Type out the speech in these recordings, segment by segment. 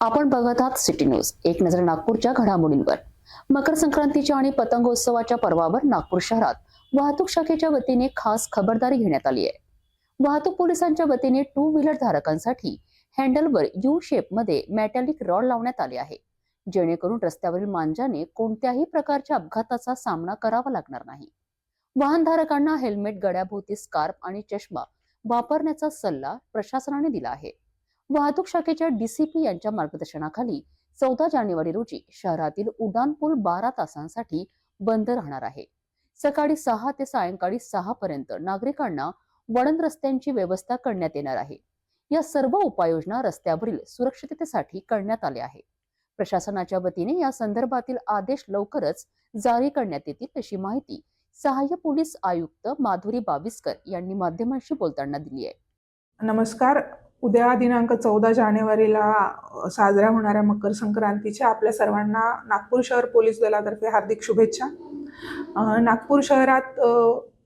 आपण बघत आहात सिटी न्यूज. एक नजर नागपूरच्या घडामोडींवर. मकर संक्रांतीच्या आणि पतंगोत्सवाच्या पर्वावर नागपूर शहरात वाहतूक शाखेच्या वतीने खास खबरदारी घेण्यात आली आहे. वाहतूक पोलिसांच्या वतीने टू व्हीलर धारकांसाठी हँडलवर यू शेपमध्ये मॅटॅलिक रॉड लावण्यात आले आहे. जेणेकरून रस्त्यावरील मांजाने कोणत्याही प्रकारच्या अपघाताचा सामना करावा लागणार नाही. वाहनधारकांना हेल्मेट गड्याभोवती स्कार्फ आणि चष्मा वापरण्याचा सल्ला प्रशासनाने दिला आहे. वाहतूक शाखेच्या डीसीपी यांच्या मार्गदर्शनाखाली चौदा जानेवारी रोजी शहरातील उड्डाणपूल बारा तासांसाठी बंद राहणार आहे. सकाळी सहा ते सायंकाळी सहा पर्यंत नागरिकांना वळण रस्त्यांची व्यवस्था करण्यात येणार आहे. या सर्व उपाययोजना रस्त्यावरील सुरक्षिततेसाठी करण्यात आल्या आहे प्रशासनाच्या वतीने या संदर्भातील आदेश लवकरच जारी करण्यात येतील अशी माहिती सहाय्य पोलीस आयुक्त माधुरी बाविस्कर यांनी माध्यमांशी बोलताना दिली आहे. नमस्कार. उद्या दिनांक चौदा जानेवारीला साजऱ्या होणाऱ्या मकर संक्रांतीच्या आपल्या सर्वांना नागपूर शहर पोलीस दलातर्फे हार्दिक शुभेच्छा. नागपूर शहरात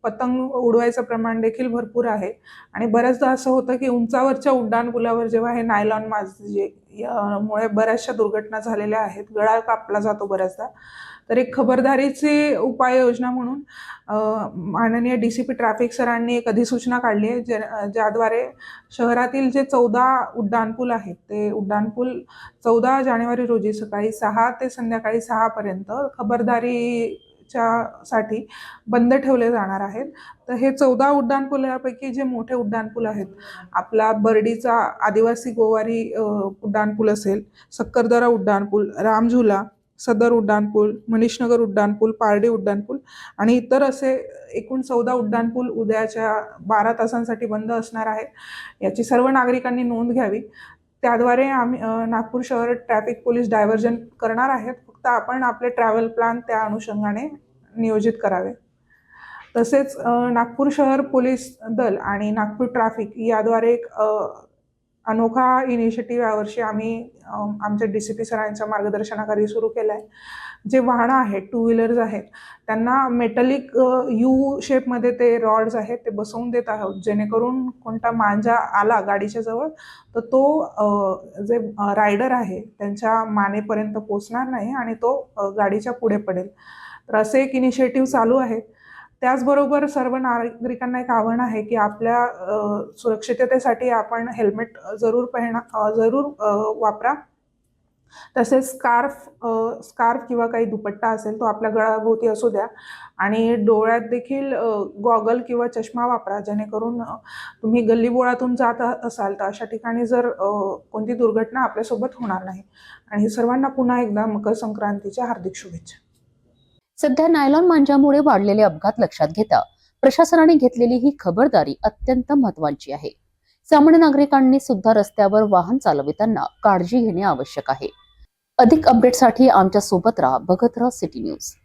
पतंग उडवायचं प्रमाण देखील भरपूर आहे. आणि बऱ्याचदा असं होतं की उंचावरच्या उड्डाणपुलावर जेव्हा हे नायलॉन माजे मुळे बऱ्याचशा दुर्घटना झालेल्या आहेत गळा कापला जातो बऱ्याचदा. तर एक खबरदारीची उपाययोजना म्हणून माननीय डी सी पी ट्रॅफिक सरांनी एक अधिसूचना काढली आहे जे ज्याद्वारे शहरातील जे चौदा उड्डाणपूल आहेत ते उड्डाणपूल चौदा जानेवारी रोजी सकाळी सहा ते संध्याकाळी सहापर्यंत खबरदारी साठी बंद ठेवले जाणार आहेत. तर हे चौदा उड्डाणपुलापैकी जे मोठे उड्डाणपूल आहेत आपला बर्डीचा आदिवासी गोवारी उड्डाणपूल असेल सक्करदरा उड्डाणपूल रामझुला सदर उड्डाणपूल मनीषनगर उड्डाणपूल पारडी उड्डाणपूल आणि इतर असे एकूण चौदा उड्डाणपूल उद्याच्या बारा तासांसाठी बंद असणार आहे याची सर्व नागरिकांनी नोंद घ्यावी. त्याद्वारे आम्ही नागपूर शहर ट्रॅफिक पोलीस डायव्हर्जन करणार आहेत. फक्त आपण आपले ट्रॅव्हल प्लॅन त्या अनुषंगाने नियोजित करावे. तसेच नागपूर शहर पोलीस दल आणि नागपूर ट्रॅफिक याद्वारे एक अनोखा इनिशिएटिव्ह यावर्षी आम्ही आमच्या डी सी पी सरांच्या मार्गदर्शनाखाली सुरू केलं आहे जे वाहनं आहेत टू व्हीलर्स आहेत त्यांना मेटलिक यू शेपमध्ये ते रॉड्स आहेत ते बसवून देत आहोत. जेणेकरून कोणता मांजा आला गाडीच्या जवळ तर तो जे रायडर आहे त्यांच्या मानेपर्यंत पोचणार नाही आणि तो गाडीच्या पुढे पडेल. तर असे एक इनिशिएटिव्ह चालू आहे. त्याचबरोबर सर्व नागरिकांना एक आव्हान आहे की आपल्या सुरक्षिततेसाठी आपण हेल्मेट जरूर पहिणा जरूर वापरा. तसेच स्कार्फ स्कार्फ किंवा काही दुपट्टा असेल तो आपल्या गळाभोवती असू द्या. आणि डोळ्यात देखील गॉगल किंवा चष्मा वापरा जेणेकरून तुम्ही गल्लीबोळातून जात असाल तर अशा ठिकाणी जर कोणती दुर्घटना आपल्यासोबत होणार नाही. आणि सर्वांना पुन्हा एकदा मकर संक्रांतीच्या हार्दिक शुभेच्छा. सध्या नायलॉन मांजामुळे वाढलेले अपघात लक्षात घेता प्रशासनाने घेतलेली ही खबरदारी अत्यंत महत्वाची आहे. सामान्य नागरिकांनी सुद्धा रस्त्यावर वाहन चालविताना काळजी घेणे आवश्यक आहे. अधिक अपडेटसाठी आमच्यासोबत राहा. बघत राहा सिटी न्यूज.